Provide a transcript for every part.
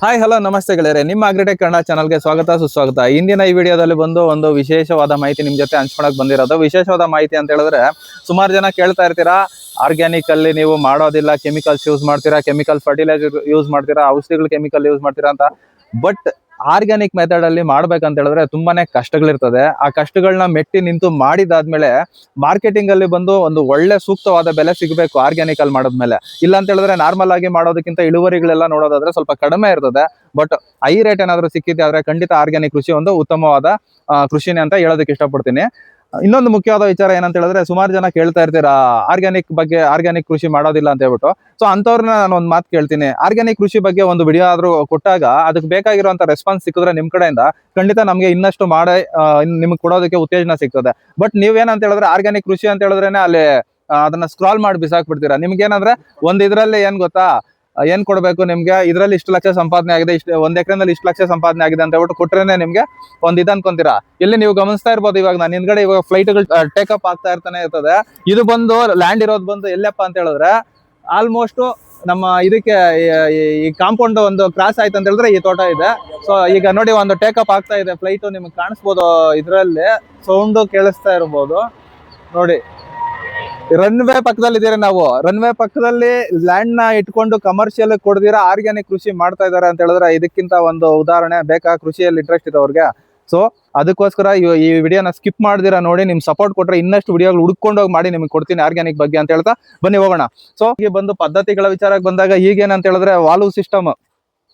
Hi hello ನಮಸ್ತೆ ಗೆಳೆಯರೆ. ನಿಮ್ಮ ಅಗ್ರಿಟೆಕ್ ಕನ್ನಡ ಚಾನಲ್ಗೆ ಸ್ವಾಗತ, ಸುಸ್ವಾಗತ. ಇಂದಿನ ಈ ವಿಡಿಯೋದಲ್ಲಿ ಬಂದು ಒಂದು ವಿಶೇಷವಾದ ಮಾಹಿತಿ ನಿಮ್ಮ ಜೊತೆ ಹಂಚ್ಕೊಳಕ್ ಬಂದಿರೋದು. ವಿಶೇಷವಾದ ಮಾಹಿತಿ ಅಂತ ಹೇಳಿದ್ರೆ, ಸುಮಾರು ಜನ ಕೇಳ್ತಾ ಇರ್ತೀರಾ ಆರ್ಗ್ಯಾನಿಕ್ ಅಲ್ಲಿ ನೀವು ಮಾಡೋದಿಲ್ಲ ಕೆಮಿಕಲ್ಸ್ ಯೂಸ್ ಮಾಡ್ತೀರಾ ಕೆಮಿಕಲ್ ಫರ್ಟಿಲೈಸರ್ ಯೂಸ್ ಮಾಡ್ತೀರಾ, ಔಷಧಿಗಳು ಕೆಮಿಕಲ್ ಯೂಸ್ ಮಾಡ್ತೀರಾ ಅಂತ. ಬಟ್ ಆರ್ಗ್ಯಾನಿಕ್ ಮೆಥಡ್ ಅಲ್ಲಿ ಮಾಡ್ಬೇಕಂತ ಹೇಳಿದ್ರೆ ತುಂಬಾನೇ ಕಷ್ಟಗಳಿರ್ತದೆ. ಆ ಕಷ್ಟಗಳನ್ನ ಮೆಟ್ಟಿ ನಿಂತು ಮಾಡಿದಾದ್ಮೇಲೆ ಮಾರ್ಕೆಟಿಂಗ್ ಅಲ್ಲಿ ಬಂದು ಒಂದು ಒಳ್ಳೆ ಸೂಕ್ತವಾದ ಬೆಲೆ ಸಿಗಬೇಕು ಆರ್ಗ್ಯಾನಿಕ್ ಅಲ್ಲಿ ಮಾಡಿದ್ಮೇಲೆ. ಇಲ್ಲ ಅಂತ ಹೇಳಿದ್ರೆ ನಾರ್ಮಲ್ ಆಗಿ ಮಾಡೋದಕ್ಕಿಂತ ಇಳುವರಿಗಳೆಲ್ಲ ನೋಡೋದಾದ್ರೆ ಸ್ವಲ್ಪ ಕಡಿಮೆ ಇರ್ತದೆ. ಬಟ್ ಹೈ ರೇಟ್ ಏನಾದ್ರು ಸಿಕ್ಕಿದೆ ಆದ್ರೆ ಖಂಡಿತ ಆರ್ಗ್ಯಾನಿಕ್ ಕೃಷಿ ಒಂದು ಉತ್ತಮವಾದ ಕೃಷಿನೇ ಅಂತ ಹೇಳೋದಕ್ಕೆ ಇಷ್ಟಪಡ್ತೀನಿ. ಇನ್ನೊಂದು ಮುಖ್ಯವಾದ ವಿಚಾರ ಏನಂತ ಹೇಳಿದ್ರೆ ಸುಮಾರು ಜನ ಕೇಳ್ತಾ ಇರ್ತೀರಾ ಆರ್ಗ್ಯಾನಿಕ್ ಬಗ್ಗೆ ಆರ್ಗ್ಯಾನಿಕ್ ಕೃಷಿ ಮಾಡೋದಿಲ್ಲ ಅಂತ ಹೇಳ್ಬಿಟ್ಟು. ಸೊ ಅಂತವ್ರನ್ನ ನಾನು ಒಂದು ಮಾತು ಕೇಳ್ತೀನಿ. ಆರ್ಗ್ಯಾನಿಕ್ ಕೃಷಿ ಬಗ್ಗೆ ಒಂದು ವಿಡಿಯೋ ಆದ್ರೂ ಕೊಟ್ಟಾಗ ಅದಕ್ಕೆ ಬೇಕಾಗಿರುವಂತ ರೆಸ್ಪಾನ್ಸ್ ಸಿಕ್ಕಿದ್ರೆ ನಿಮ್ ಕಡೆಯಿಂದ ಖಂಡಿತ ನಮಗೆ ಇನ್ನಷ್ಟು ಮಾಡೇ ನಿಮ್ಗೆ ಕೊಡೋದಕ್ಕೆ ಉತ್ತೇಜನ ಸಿಗ್ತದೆ. ಬಟ್ ನೀವೇನಂತ ಹೇಳಿದ್ರೆ ಆರ್ಗ್ಯಾನಿಕ್ ಕೃಷಿ ಅಂತ ಹೇಳಿದ್ರೇನೆ ಅಲ್ಲಿ ಅದನ್ನ ಸ್ಕ್ರಾಲ್ ಮಾಡಿ ಬಿಸಾಕ್ಬಿಡ್ತೀರಾ. ನಿಮ್ಗೆ ಏನಂದ್ರೆ ಒಂದ್ ಇದ್ರಲ್ಲಿ ಏನ್ ಗೊತ್ತಾ? ಏನ್ ಕೊಡಬೇಕು ನಿಮ್ಗೆ? ಇದ್ರಲ್ಲಿ ಇಷ್ಟು ಲಕ್ಷ ಸಂಪಾದನೆ ಆಗಿದೆ, ಇಷ್ಟು, ಒಂದ್ ಎಕರೆನಲ್ಲಿ ಇಷ್ಟು ಲಕ್ಷ ಸಂಪಾದನೆ ಆಗಿದೆ ಅಂತ ಹೇಳ್ಬಿಟ್ಟು ಕೊಟ್ರೇನೆ ನಿಮ್ಗೆ ಒಂದ್ ಇದ್ ಅನ್ಕೊಂತೀರಾ? ಇಲ್ಲಿ ನೀವು ಗಮನಿಸ್ತಾ ಇರ್ಬೋದು ಇವಾಗ ನಾನು ಹಿಂದ್ಗಡೆ ಇವಾಗ ಫ್ಲೈಟ್ಗಳು ಟೇಕಪ್ ಆಗ್ತಾ ಇರ್ತಾನೆ ಇರ್ತದೆ. ಇದು ಬಂದು ಲ್ಯಾಂಡ್ ಇರೋದು ಬಂದು ಎಲ್ಲಪ್ಪ ಅಂತ ಹೇಳಿದ್ರೆ ಆಲ್ಮೋಸ್ಟ್ ನಮ್ಮ ಇದಕ್ಕೆ ಈ ಕಾಂಪೌಂಡ್ ಒಂದು ಕ್ರಾಸ್ ಆಯ್ತು ಅಂತ ಹೇಳಿದ್ರೆ ಈ ತೋಟ ಇದೆ. ಸೊ ಈಗ ನೋಡಿ ಒಂದು ಟೇಕಪ್ ಆಗ್ತಾ ಇದೆ ಫ್ಲೈಟ್ ನಿಮ್ಗೆ ಕಾಣಿಸ್ಬೋದು ಇದರಲ್ಲಿ. ಸೌಂಡ್ ಕೇಳಿಸ್ತಾ ಇರ್ಬೋದು. ನೋಡಿ. ರನ್ವೇ ಪಕ್ಕದಲ್ಲಿ ಇದೀರಿ ನಾವು. ರನ್ವೇ ಪಕ್ಕದಲ್ಲಿ ಲ್ಯಾಂಡ್ನ ಇಟ್ಕೊಂಡು ಕಮರ್ಷಿಯಲ್ ಕೊಡದಿರ ಆರ್ಗ್ಯಾನಿಕ್ ಕೃಷಿ ಮಾಡ್ತಾ ಇದಾರೆ ಅಂತ ಹೇಳಿದ್ರೆ ಇದಕ್ಕಿಂತ ಒಂದು ಉದಾಹರಣೆ, ಬೇಕಾ? ಕೃಷಿಯಲ್ಲಿ ಇಂಟ್ರೆಸ್ಟ್ ಇದೆ ಅವ್ರಿಗೆ. ಸೊ ಅದಕ್ಕೋಸ್ಕರ ಈ ವಿಡಿಯೋನ ಸ್ಕಿಪ್ ಮಾಡಿದಿರಾ ನೋಡಿ, ನಿಮ್ ಸಪೋರ್ಟ್ ಕೊಟ್ರೆ ಇನ್ನಷ್ಟು ವಿಡಿಯೋಗಳು ಹುಡ್ಕೊಂಡು ಹೋಗಿ ಮಾಡಿ ನಿಮ್ಗೆ ಕೊಡ್ತೀನಿ ಆರ್ಗ್ಯಾನಿಕ್ ಬಗ್ಗೆ ಅಂತ ಹೇಳ್ತಾ ಬನ್ನಿ ಹೋಗೋಣ. ಸೊ ಈಗ ಬಂದು ಪದ್ಧತಿಗಳ ವಿಚಾರಕ್ಕೆ ಬಂದಾಗ ಈಗೇನಂತ ಹೇಳಿದ್ರೆ ವಾಲ್ವ್ ಸಿಸ್ಟಮ್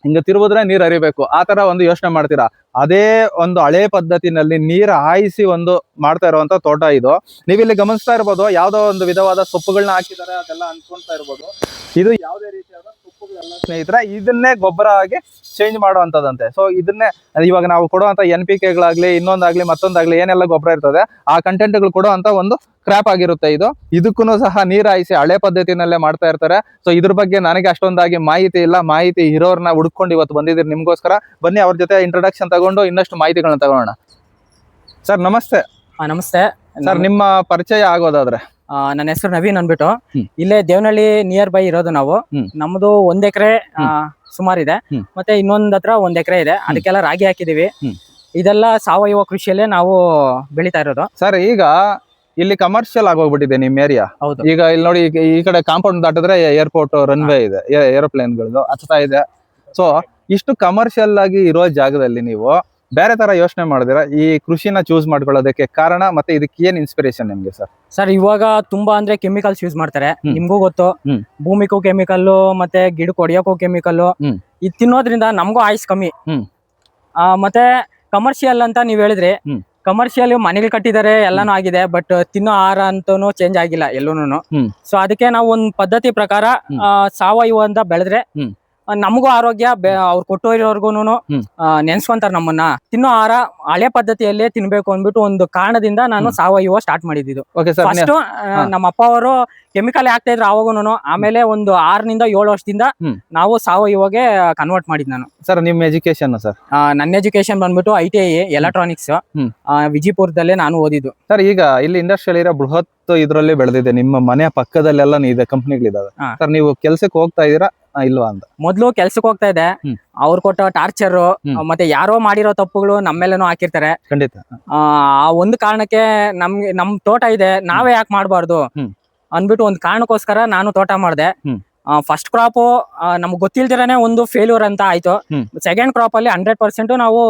ಹಿಂಗ ತಿರುವುದ್ರೆ ನೀರ್ ಹರಿಬೇಕು. ಆ ತರ ಒಂದು ಯೋಚನೆ ಮಾಡ್ತೀರಾ? ಅದೇ ಒಂದು ಹಳೆ ಪದ್ಧತಿನಲ್ಲಿ ನೀರ್ ಹಾಯಿಸಿ ಒಂದು ಮಾಡ್ತಾ ಇರುವಂತ ತೋಟ ಇದು. ನೀವಿಲ್ಲಿ ಗಮನಿಸ್ತಾ ಇರ್ಬೋದು, ಯಾವ್ದೋ ಒಂದು ವಿಧವಾದ ಸೊಪ್ಪುಗಳನ್ನ ಹಾಕಿದ್ದಾರೆ, ಅದೆಲ್ಲ ಅನ್ಕೊಂತ ಇರ್ಬೋದು. ಇದು ಯಾವುದೇ ರೀತಿಯಾದ ಸ್ನೇಹಿತರೆ ಇದನ್ನೇ ಗೊಬ್ಬರ ಆಗಿ ಚೇಂಜ್ ಮಾಡುವಂತದಂತೆ ಸೊ ಇದನ್ನೇ ಇವಾಗ ನಾವು ಕೊಡುವಂತ ಎನ್ ಪಿ ಕೆಗಳಾಗ್ಲಿ ಇನ್ನೊಂದಾಗ್ಲಿ ಮತ್ತೊಂದಾಗ್ಲಿ ಏನೆಲ್ಲ ಗೊಬ್ಬರ ಇರ್ತದೆ ಆ ಕಂಟೆಂಟ್ಗಳು ಕೊಡುವಂತ ಒಂದು ಕ್ರಾಪ್ ಆಗಿರುತ್ತೆ ಇದು. ಇದಕ್ಕೂ ಸಹ ನೀರಾಯಿಸಿ ಹಳೆ ಪದ್ಧತಿನಲ್ಲೇ ಮಾಡ್ತಾ ಇರ್ತಾರೆ. ಸೊ ಇದ್ರ ಬಗ್ಗೆ ನನಗೆ ಅಷ್ಟೊಂದಾಗಿ ಮಾಹಿತಿ ಇಲ್ಲ. ಮಾಹಿತಿ ಇರೋರ್ನ ಹುಡ್ಕೊಂಡು ಇವತ್ತು ಬಂದಿದ್ದೀರಿ ನಿಮ್ಗೋಸ್ಕರ. ಬನ್ನಿ ಅವ್ರ ಜೊತೆ ಇಂಟ್ರೊಡಕ್ಷನ್ ತಗೊಂಡು ಇನ್ನಷ್ಟು ಮಾಹಿತಿಗಳನ್ನ ತಗೋಣ. ಸರ್ ನಮಸ್ತೆ. ನಮಸ್ತೆ. ಸರ್ ನಿಮ್ಮ ಪರಿಚಯ ಆಗೋದಾದ್ರೆ. ನನ್ನ ಹೆಸರು ನವೀನ್ ಅನ್ಬಿಟ್ಟು ಇಲ್ಲೇ ದೇವನಹಳ್ಳಿ ನಿಯರ್ ಬೈ ಇರೋದು ನಾವು. ನಮ್ದು ಒಂದ್ ಎಕರೆ ಸುಮಾರಿದೆ ಮತ್ತೆ ಇನ್ನೊಂದ್ ಹತ್ರ ಒಂದ್ ಎಕರೆ ಇದೆ. ಅದಕ್ಕೆಲ್ಲ ರಾಗಿ ಹಾಕಿದೀವಿ. ಇದೆಲ್ಲ ಸಾವಯವ ಕೃಷಿಯಲ್ಲೇ ನಾವು ಬೆಳಿತಾ ಇರೋದು. ಸರ್ ಈಗ ಇಲ್ಲಿ ಕಮರ್ಷಿಯಲ್ ಆಗೋಗ್ಬಿಟ್ಟಿದೆ ನಿಮ್ ಏರಿಯಾ ಹೌದು. ಈಗ ಇಲ್ಲಿ ನೋಡಿ ಈ ಕಡೆ ಕಾಂಪೌಂಡ್ ದಾಟಿದ್ರೆ ಏರ್ಪೋರ್ಟ್ ರನ್ವೇ ಇದೆ. ಏರೋಪ್ಲೇನ್ಗಳದ್ದು ಹತ್ತಾ ಇದೆ. ಸೊ ಇಷ್ಟು ಕಮರ್ಷಿಯಲ್ ಆಗಿ ಇರೋ ಜಾಗದಲ್ಲಿ ನೀವು ಬೇರೆ ತರ ಯೋಚನೆ ಮಾಡಿದಿರ ಈ ಕೃಷಿನ ಚೂಸ್ ಮಾಡ್ಕೊಳ್ಳೋದಕ್ಕೆ ಕಾರಣ ಮತ್ತೆ ಇದಕ್ಕೆ ಏನ್ ಇನ್ಸ್ಪಿರೇಷನ್ ನಿಮ್ಗೆ ಸರ್? ಸರ್ ಇವಾಗ ತುಂಬಾ ಅಂದ್ರೆ ಕೆಮಿಕಲ್ಸ್ ಯೂಸ್ ಮಾಡ್ತಾರೆ. ನಿಮ್ಗೂ ಗೊತ್ತು. ಭೂಮಿಗೂ ಕೆಮಿಕಲ್ ಮತ್ತೆ ಗಿಡ ಹೊಡಿಯೋಕ್ಕೂ ಕೆಮಿಕಲ್ ಇದು ತಿನ್ನೋದ್ರಿಂದ ನಮಗೂ ಆಯುಸ್ ಕಮ್ಮಿ. ಮತ್ತೆ ಕಮರ್ಷಿಯಲ್ ಅಂತ ನೀವ್ ಹೇಳಿದ್ರಿ. ಕಮರ್ಷಿಯಲ್ ಮನೇಲಿ ಕಟ್ಟಿದ್ದಾರೆ ಎಲ್ಲಾನು ಆಗಿದೆ ಬಟ್ ತಿನ್ನೋ ಆಹಾರ ಅಂತೂ ಚೇಂಜ್ ಆಗಿಲ್ಲ ಎಲ್ಲೂನು. ಸೊ ಅದಕ್ಕೆ ನಾವು ಒಂದ್ ಪದ್ಧತಿ ಪ್ರಕಾರ ಸಾವಯವ ಅಂತ ಬೆಳೆದ್ರೆ ನಮಗೂ ಆರೋಗ್ಯ ಅವ್ರು ಕೊಟ್ಟೋರಿವರ್ಗುನು ಹ್ಮ್. ನೆನ್ಸ್ಕೊಂತಾರ ನಮ್ಮನ್ನ. ತಿನ್ನೋ ಆಹಾರ ಹಳೆ ಪದ್ಧತಿಯಲ್ಲೇ ತಿನ್ಬೇಕು ಅಂದ್ಬಿಟ್ಟು ಒಂದು ಕಾರಣದಿಂದ ನಾನು ಸಾವಯವ ಸ್ಟಾರ್ಟ್ ಮಾಡಿದ್ದು. ಫಸ್ಟ್ ನಮ್ಮ ಅಪ್ಪ ಅವರು ಕೆಮಿಕಲ್ ಹಾಕ್ತಾ ಇದ್ರು ಅವಾಗೂನು ಆಮೇಲೆ ಒಂದು ಆರರಿಂದ ಏಳು ವರ್ಷದಿಂದ ನಾವು ಸಾವಯವಗೆ ಕನ್ವರ್ಟ್ ಮಾಡಿದ್ ನಾನು. ಸರ್ ನಿಮ್ ಎಜುಕೇಶನ್ ಸರ್ ನನ್ನ ಎಜುಕೇಶನ್ ಬಂದ್ಬಿಟ್ಟು ಐ ಟಿ ಐ ಎಲೆಕ್ಟ್ರಾನಿಕ್ಸ್. ವಿಜಯಪುರದಲ್ಲೇ ನಾನು ಓದಿದ್ದು. ಸರ್ ಈಗ ಇಲ್ಲಿ ಇಂಡಸ್ಟ್ರಿಯಲ್ ಇರೋ ಬೃಹತ್ ಇದರಲ್ಲಿ ಬೆಳೆದಿದೆ. ನಿಮ್ಮ ಮನೆ ಪಕ್ಕದಲ್ಲೆಲ್ಲ ಇದೆ ಕಂಪ್ನಿಗಳಿದಾವೆ. ಸರ್ ನೀವು ಕೆಲಸಕ್ಕೆ ಹೋಗ್ತಾ ಇದೀರಾ ಇಲ್ವಾ ಅಂತ. ಮೊದ್ಲು ಕೆಲ್ಸಕ್ಕೆ ಹೋಗ್ತಾ ಇದೆ. ಅವ್ರು ಕೊಟ್ಟ ಟಾರ್ಚರ್ ಮತ್ತೆ ಯಾರೋ ಮಾಡಿರೋ ತಪ್ಪುಗಳು ನಮ್ಮೇಲೆನೂ ಹಾಕಿರ್ತಾರೆ. ಖಂಡಿತ. ಆ ಒಂದು ಕಾರಣಕ್ಕೆ ನಮ್ಗೆ ನಮ್ ತೋಟ ಇದೆ. ನಾವೇ ಯಾಕೆ ಮಾಡಬಾರ್ದು? ಅನ್ಬಿಟ್ಟು ಅಂದ್ಬಿಟ್ಟು ಒಂದು ಕಾರಣಕ್ಕೋಸ್ಕರ ನಾನು ತೋಟ ಮಾಡಿದೆ. ಫಸ್ಟ್ ಕ್ರಾಪ್ ನಮ್ಗೆ ಗೊತ್ತಿಲ್ದಿರನೆ ಒಂದು ಫೇಲ್ಯೂರ್ ಅಂತ ಆಯ್ತು. ಸೆಕೆಂಡ್ ಕ್ರಾಪ್ ಅಲ್ಲಿ ಹಂಡ್ರೆಡ್ ಪರ್ಸೆಂಟ್ ನಾವು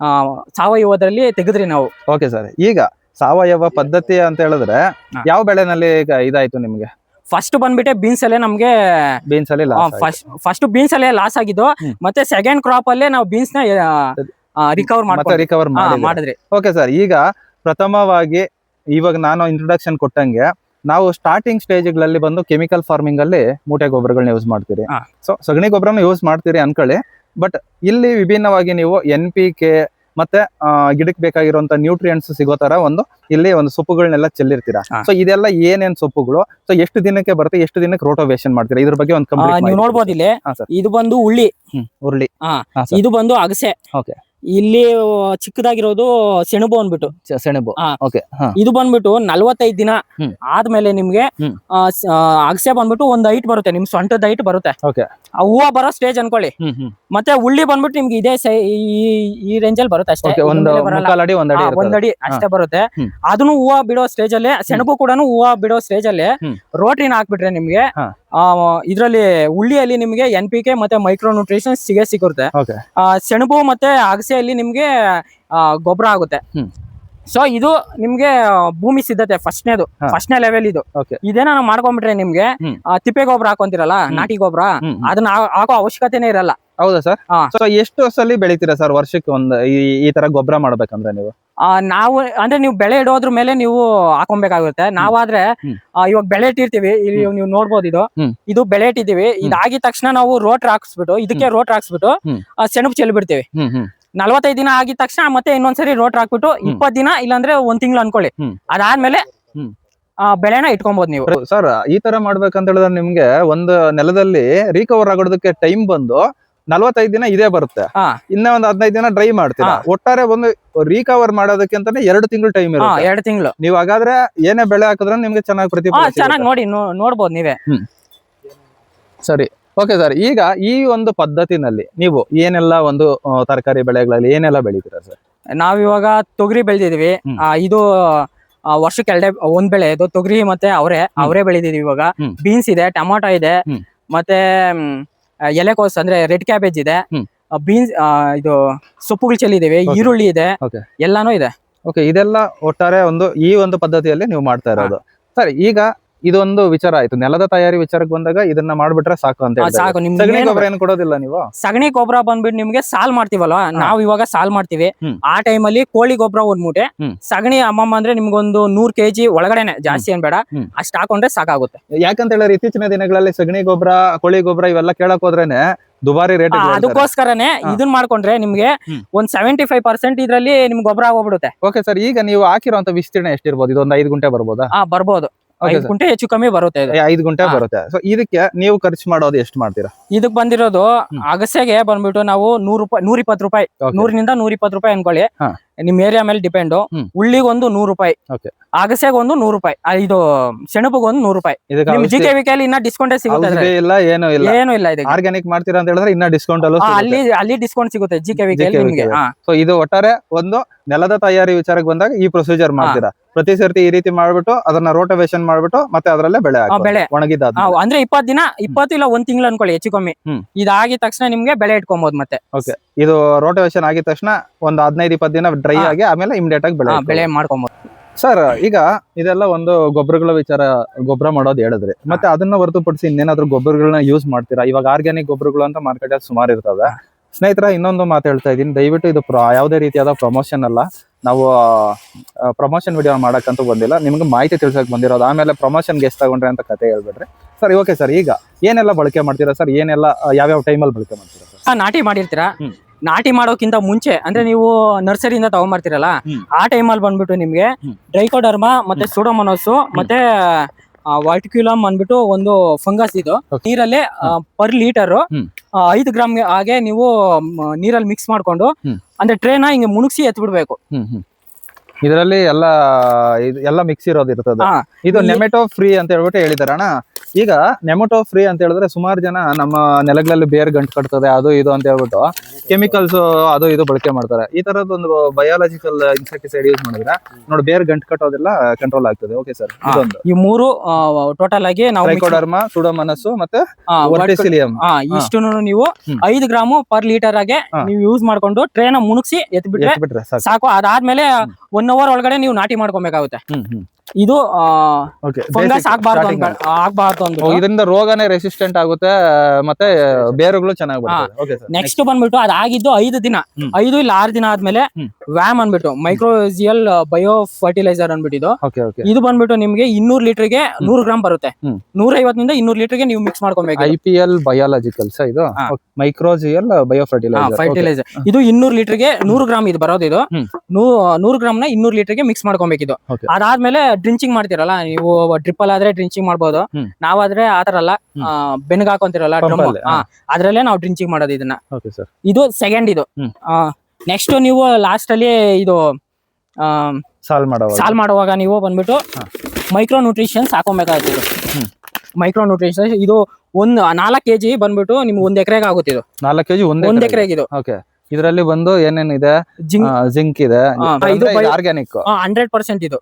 ಆ, ಸಾವಯವದಲ್ಲಿ ತೆಗೆದ್ರಿ ನಾವು. Okay sir. ಈಗ ಸಾವಯವ ಪದ್ಧತಿ ಅಂತ ಹೇಳಿದ್ರೆ. ಯಾವ ಬೆಳೆನಲ್ಲಿ ಈಗ ಇದಾಯ್ತು ನಿಮ್ಗೆ? ಫಸ್ಟ್ ಬಂದ್ಬಿಟ್ಟೆ ಬೀನ್ಸ್ ಅಲ್ಲೇ ನಮ್ಗೆ ಬೀನ್ಸ್ ಅಲ್ಲಿ ಫಸ್ಟ್ ಫಸ್ಟ್ ಬೀನ್ಸ್ ಅಲ್ಲೇ ಲಾಸ್ ಆಗಿದ್ದು ಮತ್ತೆ ಸೆಕೆಂಡ್ ಕ್ರಾಪ್ ಅಲ್ಲೇ ನಾವು ಬೀನ್ಸ್ನ ರಿಕವರ್ ರಿಕವರ್ ಮಾಡಿದ್ರಿ ಓಕೆ ಸರ್ ಈಗ ಪ್ರಥಮವಾಗಿ ಇವಾಗ ನಾನು ಇಂಟ್ರೊಡಕ್ಷನ್ ಕೊಟ್ಟಂಗೆ ನಾವು ಸ್ಟಾರ್ಟಿಂಗ್ ಸ್ಟೇಜ್ಗಳಲ್ಲಿ ಬಂದು ಕೆಮಿಕಲ್ ಫಾರ್ಮಿಂಗ್ ಅಲ್ಲಿ ಮೂಟೆ ಗೊಬ್ಬರಗಳನ್ನ ಯೂಸ್ ಮಾಡ್ತೀರಿ. ಸೊ ಸಗಣಿ ಗೊಬ್ಬರನ ಯೂಸ್ ಮಾಡ್ತೀರಿ ಅನ್ಕೊಳ್ಳಿ. ಬಟ್ ಇಲ್ಲಿ ವಿಭಿನ್ನವಾಗಿ ನೀವು ಎನ್ ಪಿ ಕೆ ಮತ್ತೆ ಗಿಡಕ್ಕೆ ಬೇಕಾಗಿರುವಂತ ನ್ಯೂಟ್ರಿಯೆಂಟ್ಸ್ ಸಿಗೋ ತರ ಒಂದು ಇಲ್ಲಿ ಒಂದು ಸೊಪ್ಪುಗಳನ್ನೆಲ್ಲ ಚೆಲ್ಲಿರ್ತೀರಾ. ಸೊ ಇದೆಲ್ಲ ಏನೇನ್ ಸೊಪ್ಪುಗಳು? ಸೊ ಎಷ್ಟು ದಿನಕ್ಕೆ ಬರುತ್ತೆ ಎಷ್ಟು ದಿನಕ್ಕೆ ರೋಟೋವೇಶನ್ ಮಾಡ್ತೀರಾ? ಇದ್ರ ಬಗ್ಗೆ ಒಂದು ಕಂಪ್ಲೀಟ್ ನೀವು ನೋಡ್ಬೋದು ಇಲ್ಲಿ ಇದು ಬಂದು ಉಳ್ಳಿ. ಉರುಳಿ ಇದು ಬಂದು ಅಗಸೆ. Okay. ಇಲ್ಲಿ ಚಿಕ್ಕದಾಗಿರೋದು ಸೆಣಬು ಅಂದ್ಬಿಟ್ಟು ಚ- ಸೆಣಬು ಹಾ. ಓಕೆ ಹಾ ಇದು ಬಂದ್ಬಿಟ್ಟು ನಲ್ವತ್ತೈದು ದಿನ ಹ್ಮ್. ಆದ್ಮೇಲೆ ನಿಮ್ಗೆ ಹ್ಮ್. ಆ, ಸ- ಆ, ಅಗಸೆ ಬಂದ್ಬಿಟ್ಟು ಒಂದ್ ಹೈಟ್ ಬರುತ್ತೆ ನಿಮ್ ಸೊಂಟದ ಹೈಟ್ ಬರುತ್ತೆ ಓಕೆ ಆ ಹೂವ ಬರೋ ಸ್ಟೇಜ್ ಅನ್ಕೊಳ್ಳಿ ಹ್ಮ್ ಹ್ಮ್ ಮತ್ತೆ ಉಳ್ಳಿ ಬಂದ್ಬಿಟ್ಟು ನಿಮ್ಗೆ ಇದೇ ಸೈ ಈ- ಈ ರೇಂಜ್ ಅಲ್ಲಿ ಬರುತ್ತೆ ಅಷ್ಟೇ ಓಕೆ ಇದ್ರ ಒಂದು ಮೇಲೆ ಬರಲ್ಲ. ಮುಕ್ಕಾಲ್ ಅಡಿ ಒಂದ್ ಅಡಿ ಇರ್ತದೆ. ಒಂದ್ ಅಡಿ ಅಷ್ಟೇ ಬರುತ್ತೆ ಹ್ಮ್. ಅದನ್ನು ಹೂವ ಬಿಡೋ ಸ್ಟೇಜ್ ಅಲ್ಲಿ ಸೆಣಬು ಕೂಡ ಹೂವ ಬಿಡೋ ಸ್ಟೇಜ್ ಅಲ್ಲಿ ಹ್ಮ್. ರೋಟ್ರಿನ ಹಾಕ್ಬಿಟ್ರೆ ನಿಮ್ಗೆ ಹಾ. ಆ, ಇದ್ರಲ್ಲಿ ಉಳ್ಳಿಯಲ್ಲಿ ನಿಮ್ಗೆ ಎನ್ ಪಿ ಕೆ ಮತ್ತೆ ಮೈಕ್ರೋ ನ್ಯೂಟ್ರಿಷನ್ ಸಿಗೇ ಸಿಗುತ್ತೆ. ಆ, ಸೆಣಬು ಮತ್ತೆ ಅಗಸೆಯಲ್ಲಿ ನಿಮ್ಗೆ ಗೊಬ್ಬರ ಆಗುತ್ತೆ. ಸೊ ಇದು ನಿಮ್ಗೆ ಭೂಮಿ ಸಿದ್ಧತೆ ಫಸ್ಟ್ನೇದು. ಫಸ್ಟ್ ಫಸ್ಟ್ನೇ ಲೆವೆಲ್ ಇದು. ಇದೇನ ನಾವು ಮಾಡ್ಕೊಂಡ್ಬಿಟ್ರೆ ನಿಮ್ಗೆ ತಿಪ್ಪೆ ಗೊಬ್ಬರ ಹಾಕೊಂತಿರಲ್ಲ ನಾಟಿ ಗೊಬ್ಬರ. ಅದನ್ನ ಹಾಕೋ ಅವಶ್ಯಕತೆನೇ ಇರಲ್ಲ. ಹೌದಾ ಸರ್. ಸೊ ಎಷ್ಟು ಸಲ ಬೆಳಿತೀರಾ ಸರ್ ವರ್ಷಕ್ಕೆ ಒಂದ್ ಈ ತರ ಗೊಬ್ಬರ ಮಾಡ್ಬೇಕಂದ್ರೆ ನೀವು? ನಾವು ಅಂದ್ರೆ ನೀವು ಬೆಳೆ ಇಡೋದ್ರ ಮೇಲೆ ನೀವು ಹಾಕೊಬೇಕಾಗುತ್ತೆ. ನಾವಾದ್ರೆ ಇವಾಗ ಬೆಳೆ ಇಟ್ಟಿರ್ತೀವಿ ಇಲ್ಲಿ ನೀವು ನೋಡ್ಬೋದು ಇದು. ಇದು ಬೆಳೆ ಇಟ್ಟಿದೀವಿ ಇದಾಗಿದ ತಕ್ಷಣ ನಾವು ರೋಟ್ ಹಾಕ್ಸ್ಬಿಟ್ಟು ಇದಕ್ಕೆ ರೋಟ್ ಹಾಕ್ಸ್ಬಿಟ್ಟು ಸೆಣಬು ಚೆಲ್ಲಿ ಬಿಡ್ತೀವಿ ಹ್ಮ್ ಹ್ಮ್. ನಲವತ್ತೈದು ದಿನ ಆಗಿದ ತಕ್ಷಣ ಮತ್ತೆ ಇನ್ನೊಂದ್ಸರಿ ರೋಟ್ರ್ ಹಾಕ್ಬಿಟ್ಟು ಇಪ್ಪತ್ ದಿನ ಇಲ್ಲಾಂದ್ರೆ ಒಂದ್ ತಿಂಗಳು ಅನ್ಕೊಳ್ಳಿ. ಅದಾದ್ಮೇಲೆ ಬೆಳೆನ ಇಟ್ಕೊಬಹುದು ನೀವು. ಸರ್ ಈ ತರ ಮಾಡ್ಬೇಕಂತ ಹೇಳಿದ್ರೆ ನಿಮ್ಗೆ ಒಂದು ನೆಲದಲ್ಲಿ ರೀಕವರ್ ಆಗೋದಕ್ಕೆ ಟೈಮ್ ಬಂದು ನಲ್ವತ್ತೈದು ದಿನ ಇದೇ ಬರುತ್ತೆ. ಇನ್ನ ಒಂದ್ ಹದಿನೈದು ದಿನ ಡ್ರೈ ಮಾಡ್ತೀರಾ. ಒಟ್ಟಾರೆ ಒಂದು ರಿಕವರ್ ಮಾಡೋದಕ್ಕೆ ಅಂತಾನೆ ಎರಡು ತಿಂಗಳು ಟೈಮ್ ಇರುತ್ತೆ. ಎರಡು ತಿಂಗಳು. ನೀವು ಹಾಗಾದ್ರೆ ಏನೇ ಬೆಳೆ ಹಾಕಿದ್ರೆ ನಿಮ್ಗೆ ಚೆನ್ನಾಗಿ ಪ್ರತಿ ಪ್ರತಿಫಲ ಚೆನ್ನಾಗಿ. ನೋಡಿ ನೋಡ್ಬೋದು ನೀವೇ. ಸರಿ. ಓಕೆ ಸರ್ ಈಗ ಈ ಒಂದು ಪದ್ಧತಿನಲ್ಲಿ ನೀವು ಏನೆಲ್ಲ ಒಂದು ತರಕಾರಿ ಬೆಳೆಗಳಲ್ಲಿ ಏನೆಲ್ಲ ಬೆಳಿತೀರಾ ಸರ್ ನಾವಿವಾಗ ತೊಗರಿ ಬೆಳೆದಿದೀವಿ ಇದು ವರ್ಷಕ್ಕೆ ಎರಡೆ ಒಂದ್ ಬೆಳೆ ಇದು ತೊಗರಿ ಮತ್ತೆ ಅವರೆ ಅವರೆ ಬೆಳೆದಿದೀವಿ ಇವಾಗ. ಬೀನ್ಸ್ ಇದೆ ಟೊಮಾಟೊ ಇದೆ ಮತ್ತೆ ಎಲೆಕೋಸ್ ಅಂದ್ರೆ ರೆಡ್ ಕ್ಯಾಬೇಜ್ ಇದೆ. ಬೀನ್ಸ್ ಇದು ಸೊಪ್ಪುಗಳು Okay. ಈರುಳ್ಳಿ ಇದೆ. ಎಲ್ಲಾನು ಇದೆ. ಓಕೆ ಇದೆಲ್ಲ ಒಟ್ಟಾರೆ ಒಂದು ಈ ಒಂದು ಪದ್ಧತಿಯಲ್ಲಿ ನೀವು ಮಾಡ್ತಾ ಇರೋದು. ಸರಿ ಈಗ ಇದೊಂದು ವಿಚಾರ ಆಯ್ತು. ನೆಲದ ತಯಾರಿ ವಿಚಾರಕ್ಕೆ ಬಂದಾಗ ಇದನ್ನ ಮಾಡ್ಬಿಟ್ರೆ ಸಾಕು ಅಂತ ಸಾಕು. ನಿಮ್ಗೆ ಸಗಣಿ ಗೊಬ್ಬರ ಏನು ಕೊಡೋದಿಲ್ಲ ನೀವು? ಸಗಣಿ ಗೊಬ್ಬರ ಬಂದ್ಬಿಟ್ಟು ನಿಮ್ಗೆ ಸಾಲ್ ಮಾಡ್ತೀವಲ್ವಾ ನಾವ್ ಇವಾಗ ಸಾಲ್ ಮಾಡ್ತೀವಿ. ಆ ಆ ಟೈಮಲ್ಲಿ ಕೋಳಿ ಗೊಬ್ಬರ ಒಂದ್ ಮೂಟೆ ಸಗಣಿ ಅಮ್ಮಮ್ಮ ಅಂದ್ರೆ ನಿಮ್ಗೊಂದು ನೂರ್ ಕೆಜಿ ಒಳಗಡೆನೆ ಜಾಸ್ತಿ ಏನ್ ಬೇಡ. ಅಷ್ಟ್ ಹಾಕೊಂಡ್ರೆ ಸಾಕಾಗುತ್ತೆ. ಯಾಕಂತ ಹೇಳಿದ್ರೆ ಇತ್ತೀಚಿನ ದಿನಗಳಲ್ಲಿ ಸಗಣಿ ಗೊಬ್ಬರ ಕೋಳಿ ಗೊಬ್ಬರ ಇವೆಲ್ಲ ಕೇಳಕ್ ಹೋದ್ರೇನೆ ದುಬಾರಿ ರೇಟ್ ಅದಕ್ಕೋಸ್ಕರನೇ ಇದನ್ ಮಾಡ್ಕೊಂಡ್ರೆ ನಿಮ್ಗೆ. ಒಂದ್ ಸೆವೆಂಟಿ ಫೈವ್ ಪರ್ಸೆಂಟ್ ಇದ್ರಲ್ಲಿ ನಿಮ್ಗೆ ಗೊಬ್ಬರ ಆಗೋಗ್ಬಿಡುತ್ತೆ. ಓಕೆ ಸರ್ ಈಗ ನೀವು ಹಾಕಿರೋ ವಿಸ್ತೀರ್ಣ ಎಷ್ಟಿರ್ಬೋದು? ಇದೊಂದು ಐದು ಗುಂಟೆ ಬರ್ಬೋದಾ? ಬರ್ಬೋದು. ಐದು. ಗುಂಟೆ ಹೆಚ್ಚು ಕಮ್ಮಿ ಬರುತ್ತೆ ಇದು ಐದು ಗುಂಟೆ ಬರುತ್ತೆ ಸೊ ಇದಕ್ಕೆ ನೀವು ಖರ್ಚು ಮಾಡೋದು ಎಷ್ಟು ಮಾಡ್ತೀರಾ ಇದಕ್ಕೆ ಬಂದಿರೋದು. ಅಗಸೆಗೆ ಬಂದ್ಬಿಟ್ಟು ನಾವು ನೂರು ರೂಪಾಯಿ ನೂರ ಇಪ್ಪತ್ತು ರೂಪಾಯಿ Okay. ನೂರಿನಿಂದ ನೂರ ಇಪ್ಪತ್ತು ರೂಪಾಯಿ ಅನ್ಕೊಳ್ಳಿ ಹಾ. ನಿಮ್ ಏರಿಯಾ ಮೇಲೆ ಡಿಪೆಂಡ್ ಹ್ಮ್. ಉಳ್ಳಿಗೊಂದು ನೂರು ರೂಪಾಯಿ Okay. ಅಗಸೆಗೆ ಒಂದು ನೂರು ರೂಪಾಯಿ ಇದು ಇದು ಸೆಣಬುಗೊಂದು ನೂರು ರೂಪಾಯಿ ಇದಕ್ಕೆ ನಿಮ್ ಜಿ ಔಷಧಿ- ಕೆ ವಿಕೆಯಲ್ಲಿ ಇನ್ನ ಡಿಸ್ಕೌಂಟ್ ಸಿಗುತ್ತೆ ಔಷಧಿ ಅದ್ರಲ್ಲಿ. ಇಲ್ಲ ಏನು ಇಲ್ಲ ಏನು ಇಲ್ಲ ಇದಕ್ಕೆ ಆರ್ಗ್ಯಾನಿಕ್ ಮಾಡ್ತೀರಾ ಅಂತ ಹೇಳಿದ್ರೆ ಇನ್ನ ಡಿಸ್ಕೌಂಟ್ ಅಲ್ಲೂ ಆ, ಅಲ್ಲಿ ಅಲ್ಲಿ ಡಿಸ್ಕೌಂಟ್ ಸಿಗುತ್ತೆ ಜಿ ಕೆ ವಿಕೆಯಲ್ಲಿ GKVK ನಿಮ್ಗೆ ಹಾ. ಸೊ ಇದು ಒಟ್ಟಾರೆ ಒಂದು ನೆಲದ ತಯಾರಿ ವಿಚಾರಕ್ಕೆ ಬಂದಾಗ ಈ ಪ್ರೊಸೀಜರ್ ಮಾಡ್ತೀರಾ ಪ್ರತಿ ಸರ್ತಿ ಈ ರೀತಿ ಮಾಡ್ಬಿಟ್ಟು ಅದನ್ನ ರೋಟವೇಶನ್ ಮಾಡ್ಬಿಟ್ಟು ಮತ್ತೆ ಅದರಲ್ಲೇ ಬೆಳೆ ಬೆಳೆ. ಒಣಗಿದ ಅಂದ್ರೆ ಇಪ್ಪತ್ ದಿನ ಇಪ್ಪತ್ತು ಇಲ್ಲ ಒಂದ್ ತಿಂಗಳು ಅನ್ಕೊಳ್ಳಿ ಹೆಚ್ಚು ಕಮ್ಮಿ. ಇದಾಗಿದ ತಕ್ಷಣ ನಿಮ್ಗೆ ಬೆಳೆ ಇಟ್ಕೊಬಹುದು ಮತ್ತೆ. ಓಕೆ ಇದು ರೋಟವೇಶನ್ ಆಗಿದ ತಕ್ಷಣ ಒಂದ್ ಹದಿನೈದು ಇಪ್ಪತ್ತು ದಿನ ಡ್ರೈ ಆಗಿ ಆಮೇಲೆ ಇಮಿಡಿಯೇಟ್ ಆಗಿ ಬೆಳೆ ಬೆಳೆ ಮಾಡ್ಕೊಬಹುದು ಸರ್ ಈಗ ಇದೆಲ್ಲ ಒಂದು ಗೊಬ್ಬರಗಳ ವಿಚಾರ ಗೊಬ್ಬರ ಮಾಡೋದು ಹೇಳಿದ್ರೆ. ಮತ್ತೆ ಅದನ್ನ ಹೊರತುಪಡಿಸಿ ಇನ್ನೇನಾದ್ರೂ ಗೊಬ್ಬರಗಳನ್ನ ಯೂಸ್ ಮಾಡ್ತೀರಾ? ಇವಾಗ ಆರ್ಗ್ಯಾನಿಕ್ ಗೊಬ್ಬರಗಳು ಅಂತ ಮಾರ್ಕೆಟ್ ಅಲ್ಲಿ ಸುಮಾರು ಇರ್ತವೆ. ಸ್ನೇಹಿತರ ಇನ್ನೊಂದು ಮಾತು ಹೇಳ್ತಾ ಇದ್ದೀನಿ. ದಯವಿಟ್ಟು ಇದು ಯಾವುದೇ ರೀತಿಯಾದ ಪ್ರಮೋಷನ್ ಅಲ್ಲ. ನಾವು ಪ್ರಮೋಷನ್ ವಿಡಿಯೋ ಮಾಡೋಕ್ಕಂತೂ ಬಂದಿಲ್ಲ. ನಿಮ್ಗೆ ಮಾಹಿತಿ ತಿಳ್ಸೋಕೆ ಬಂದಿರೋದು. ಆಮೇಲೆ ಪ್ರಮೋಷನ್ ಗೆಸ್ಟ್ ತಗೊಂಡ್ರೆ ಅಂತ ಕತೆ ಹೇಳ್ಬಿಡ್ರಿ ಸರ್ ಓಕೆ ಸರ್ ಈಗ ಏನೆಲ್ಲ ಬಳಕೆ ಮಾಡ್ತೀರಾ ಸರ್? ಏನೆಲ್ಲ ಯಾವ ಯಾವ್ಯಾವ ಟೈಮಲ್ಲಿ ಬಳಕೆ ಮಾಡ್ತೀರಾ ಸರ್? ನಾಟಿ ಮಾಡಿರ್ತೀರಾ? ನಾಟಿ ಮಾಡೋಕ್ಕಿಂತ ಮುಂಚೆ ಅಂದ್ರೆ ನೀವು ನರ್ಸರಿಯಿಂದ ತಗೊಂಬರ್ತೀರಲ್ಲ. ಆ ಟೈಮಲ್ಲಿ ಬಂದ್ಬಿಟ್ಟು ನಿಮ್ಗೆ. ಡ್ರೈಕೋಡರ್ಮ ಮತ್ತೆ ಸುಡೋಮನೋಸು ಮತ್ತೆ ವಾಟಿಕ್ಯುಲಮ್ ಅಂದ್ಬಿಟ್ಟು ಒಂದು ಫಂಗಸ್ ಇದು. ನೀರಲ್ಲಿ ಪರ್ ಲೀಟರ್. ಐದು ಗ್ರಾಮ್ ಹಾಗೆ ನೀವು ನೀರಲ್ಲಿ ಮಿಕ್ಸ್ ಮಾಡ್ಕೊಂಡು. ಅಂದ್ರೆ ಟ್ರೇನ ಹಿಂಗೆ ಮುಣುಗ್ಸಿ ಎತ್ ಬಿಡ್ಬೇಕು ಹ್ಮ್. ಇದರಲ್ಲಿ ಎಲ್ಲ ಎಲ್ಲ ಮಿಕ್ಸ್ ಇರೋದು ಇರ್ತದೆ. ಇದು ನೆಮೆಟೋ ಫ್ರೀ ಅಂತ ಹೇಳ್ಬಿಟ್ಟು ಹೇಳಿದಾರೆ ಅಣ್ಣ. ಈಗ ನೆಮಟೋ ಫ್ರೀ ಅಂತ ಹೇಳಿದ್ರೆ ಸುಮಾರು ಜನ ನಮ್ಮ ನೆಲಗಳಲ್ಲಿ ಬೇರ್ ಗಂಟು ಕಟ್ತದೆ ಅದು ಇದು ಅಂತ ಹೇಳ್ಬಿಟ್ಟು ಕೆಮಿಕಲ್ಸ್ ಅದು ಇದು ಬಳಕೆ ಮಾಡ್ತಾರೆ. ಈ ತರದ ಒಂದು ಬಯಾಲಜಿಕಲ್ ಇನ್ಸೆಕ್ಟಿಸೈಡ್ ಯೂಸ್ ಮಾಡಿದ್ರೆ ನೋಡಿ ಬೇರ್ ಗಂಟು ಕಟ್ಟೋದೆಲ್ಲ ಕಂಟ್ರೋಲ್ ಆಗ್ತದೆ. ಓಕೆ ಸರ್ ಇದೊಂದು. ಈ ಮೂರು ಟೋಟಲ್ ಆಗಿ ನಾವು ಸುಡೋಮನಸ್ಸು ಮತ್ತೆ ಇಷ್ಟು ನೀವು. ಐದು ಗ್ರಾಮ್ ಪರ್ ಲೀಟರ್ ಆಗಿ ನೀವು ಯೂಸ್ ಮಾಡ್ಕೊಂಡು ಟ್ರೇನ ಮುಣಗಿಸಿ ಎತ್ಬಿಟ್ಟು ಬಿಟ್ರೆ ಸಾಕು. ಸಾಕು. ಅದಾದ್ಮೇಲೆ ಒನ್ ಅವರ್ ಒಳಗಡೆ ನೀವು ನಾಟಿ ಮಾಡ್ಕೊಬೇಕಾಗುತ್ತೆ. ಇದು ಓಕೆ ಫಂಗಸ್ ಆಗ್ಬಾರ್ದು ಆಗ್ಬಾರ್ದು ಅಂತ ಇದರಿಂದ ರೋಗನೇ ರೆಸಿಸ್ಟೆಂಟ್ ಆಗುತ್ತೆ ಮತ್ತೆ ಬೇರುಗಳು ಚೆನ್ನಾಗಿ ಬರ್ತದೆ. ಓಕೆ ಸರ್ ನೆಕ್ಸ್ಟ್ ಬಂದ್ಬಿಟ್ಟು ಅದಾಗಿದ್ದು ಐದು ದಿನ. ಐದು ಇಲ್ಲ ಆರು ದಿನ ಆದ್ಮೇಲೆ. ವ್ಯಾಮ್ ಅನ್ಬಿಟ್ಟು ಮೈಕ್ರೋಜಿಯಲ್ ಬಯೋ ಫರ್ಟಿಲೈಸರ್ ಅನ್ಬಿಟ್ಟಿದ್ದು ಇದು. ಓಕೆ ಓಕೆ ಇದು ಬಂದ್ಬಿಟ್ಟು ನಿಮ್ಗೆ ಇನ್ನೂರ್ ಲೀಟರ್ಗೆ ನೂರು ಗ್ರಾಮ್ ಬರುತ್ತೆ. ನೂರ ಐವತ್ತರಿಂದ ಇನ್ನೂರ್ ಲೀಟರ್ಗೆ ನೀವು ಮಿಕ್ಸ್ ಮಾಡ್ಕೊಬೇಕು ಐ ಪಿ ಎಲ್ ಬಯಾಲಜಿಕಲ್ಸ್ ಇದು. ಮೈಕ್ರೋಜಿಯಲ್ ಬಯೋ ಫರ್ಟಿಲೈಸರ್ ಫರ್ಟಿಲೈಸರ್ ಇದು ಇನ್ನೂರ್ ಲೀಟರ್ಗೆ ನೂರು ಗ್ರಾಮ್ ಇದು ಬರೋದು ಇದು. ನೂರು ಗ್ರಾಮ್ನ ಇನ್ನೂರ್ ಲೀಟರ್ಗೆ ಮಿಕ್ಸ್ ಮಾಡ್ಕೊಬೇಕಿದು. ಅದಾದ್ಮೇಲೆ ಡ್ರಿಂಚಿಂಗ್ ಮಾಡ್ತಿರಲ್ಲ ನೀವು ಡ್ರಿಪ್ಪಲ್ ಆದ್ರೆ ಡ್ರಿಂಚಿಂಗ್ ಮಾಡ್ಬೋದು. ನಾವಾದ್ರೆ ಆತರ ಅಲ್ಲ. ಬೆನ್ಗ್ ಹಾಕೊಂತಿರಲ್ಲ ಡ್ರಮ್ ಅದ್ರಲ್ಲೇ ನಾವು ಡ್ರಿಂಚಿಂಗ್ ಮಾಡೋದು ಇದನ್ನ. ಇದು ಸೆಕೆಂಡ್ ಇದು. ನೆಕ್ಸ್ಟ್ ನೀವು ಲಾಸ್ಟ್ ಅಲ್ಲಿ ಇದು ಸಾಲ್ವ್ ಮಾಡುವಾಗ. ಸಾಲ್ ಮಾಡುವಾಗ ನೀವು ಬಂದ್ಬಿಟ್ಟು. ಮೈಕ್ರೋ ನ್ಯೂಟ್ರಿಷನ್ಸ್ ಹಾಕೊಬೇಕಾಗುತ್ತೆ ಇದು. ಮೈಕ್ರೋ ನ್ಯೂಟ್ರಿಷನ್ಸ್ ಇದು ಒಂದ್ ನಾಲ್ಕು ಕೆಜಿ ಬಂದ್ಬಿಟ್ಟು ನಿಮ್ಗೆ ಒಂದ್ ಎಕರೆಗೆ ಆಗುತ್ತೆ ಇದು ನಾಲ್ಕು ಕೆಜಿ ಒಂದ್ ಒಂದ್ ಎಕರೆಗೆ. ಇದು. ಓಕೆ. ಇದರಲ್ಲಿ ಬಂದು ಏನೇನಿದೆ? ಜಿಂಕ್. ಇದೆ. ಇದು ಆರ್ಗ್ಯಾನಿಕ್ ಹಂಡ್ರೆಡ್ ಪರ್ಸೆಂಟ್ ಇದು.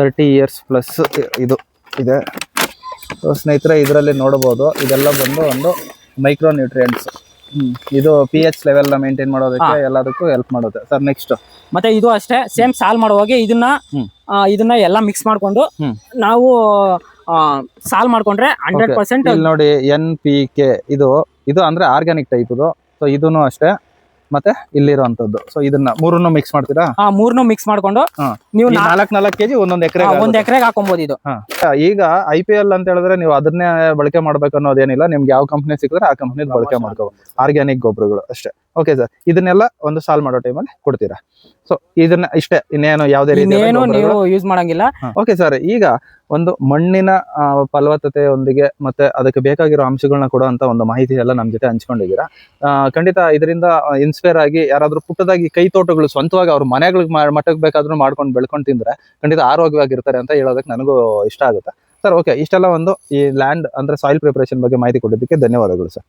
ತರ್ಟಿ ಇಯರ್ಸ್ ಪ್ಲಸ್ ಇದು ಇದೆ. ಸೊ ಸ್ನೇಹಿತರೆ ಇದರಲ್ಲಿ ನೋಡಬಹುದು. ಇದೆಲ್ಲ ಬಂದು ಒಂದು ಮೈಕ್ರೋ ನ್ಯೂಟ್ರಿಯೆಂಟ್ಸ್ ಇದು ಪಿ ಎಚ್ ಲೆವೆಲ್ನ ಮೇಂಟೈನ್ ಮಾಡೋದಕ್ಕೆ ಎಲ್ಲದಕ್ಕೂ ಹೆಲ್ಪ್ ಮಾಡುತ್ತೆ. ಸರ್ ನೆಕ್ಸ್ಟ್ ಮತ್ತೆ ಇದು ಅಷ್ಟೇ ಸೇಮ್ ಸಾಲ್ ಮಾಡುವಾಗ ಇದನ್ನ. ಇದನ್ನ ಎಲ್ಲ ಮಿಕ್ಸ್ ಮಾಡ್ಕೊಂಡು. ನಾವು ಸಾಲ್ ಮಾಡ್ಕೊಂಡ್ರೆ ಹಂಡ್ರೆಡ್ ಪರ್ಸೆಂಟ್ ನೋಡಿ ಎನ್ ಪಿ ಕೆ ಇದು ಇದು ಅಂದ್ರೆ ಆರ್ಗ್ಯಾನಿಕ್ ಟೈಪ್ ಇದು. ಸೊ ಇದನ್ನು ಅಷ್ಟೇ. ಮತ್ತೆ ಇಲ್ಲಿರುವಂತದ್ದು. ಸೊ ಇದನ್ನ ಮೂರನ್ನು ಮಿಕ್ಸ್ ಮಾಡ್ತೀರಾ? ಆ ಮೂರ್ನು ಮಿಕ್ಸ್ ಮಾಡ್ಕೊಂಡು. ನೀವು ನಾಲ್ಕ್ ನಾಲ್ಕು ಕೆಜಿ ಒಂದೊಂದು ಎಕರೆ ಒಂದ್ ಎಕರೆಗೆ ಹಾಕೊಬಹುದು ಇದು. ಈಗ ಐ ಪಿ ಎಲ್ ಅಂತ ಹೇಳಿದ್ರೆ ನೀವು ಅದನ್ನೇ ಬಳಕೆ ಮಾಡ್ಬೇಕು ಅನ್ನೋದೇನಿಲ್ಲ ನಿಮ್ಗೆ ಯಾವ ಕಂಪ್ನಿ ಸಿಕ್ಕಿದ್ರೆ ಆ ಕಂಪ್ನಿ ಬಳಕೆ ಮಾಡ್ಕೋಬಹುದು ಆರ್ಗ್ಯಾನಿಕ್ ಗೊಬ್ಬರಗಳು ಅಷ್ಟೇ. ಓಕೆ ಸರ್ ಇದನ್ನೆಲ್ಲ ಒಂದು ಸಾಲ್ವ್ ಮಾಡೋ ಟೈಮಲ್ಲಿ ಕೊಡ್ತೀರಾ? ಸೊ ಇದನ್ನ ಇಷ್ಟೇ ಇನ್ನೇನು ಯಾವುದೇ ರೀತಿ ಯೂಸ್ ಮಾಡಂಗಿಲ್ಲ. ಓಕೆ ಸರ್ ಈಗ ಒಂದು ಮಣ್ಣಿನ ಫಲವತ್ತತೆ ಫಲವತ್ತತೆಯೊಂದಿಗೆ ಮತ್ತೆ ಅದಕ್ಕೆ ಬೇಕಾಗಿರೋ ಅಂಶಗಳನ್ನ ಕೊಡುವಂತ ಒಂದು ಮಾಹಿತಿ ಎಲ್ಲ ನಮ್ಮ ಜೊತೆ ಹಂಚ್ಕೊಂಡಿದ್ದೀರಾ. ಖಂಡಿತ ಇದರಿಂದ ಇನ್ಸ್ಪೈರ್ ಆಗಿ ಯಾರಾದ್ರೂ ಪುಟ್ಟದಾಗಿ ಕೈ ತೋಟಗಳು ಸ್ವಂತವಾಗಿ ಅವ್ರ ಮನೆಗಳಿಗೆ ಮಟ್ಟಕ್ಕೆ ಬೇಕಾದ್ರೂ ಮಾಡ್ಕೊಂಡು ಬೆಳ್ಕೊಂಡು ತಿಂದ್ರೆ ಖಂಡಿತ ಆರೋಗ್ಯವಾಗಿರ್ತಾರೆ ಅಂತ ಹೇಳೋದಕ್ಕೆ ನನಗೂ ಇಷ್ಟ ಆಗುತ್ತೆ. ಸರ್ ಓಕೆ ಇಷ್ಟೆಲ್ಲ ಒಂದು ಈ ಲ್ಯಾಂಡ್ ಅಂದ್ರೆ ಸಾಯಿಲ್ ಪ್ರಿಪರೇಷನ್ ಬಗ್ಗೆ ಮಾಹಿತಿ ಕೊಟ್ಟಿದ್ದಕ್ಕೆ ಧನ್ಯವಾದಗಳು ಸರ್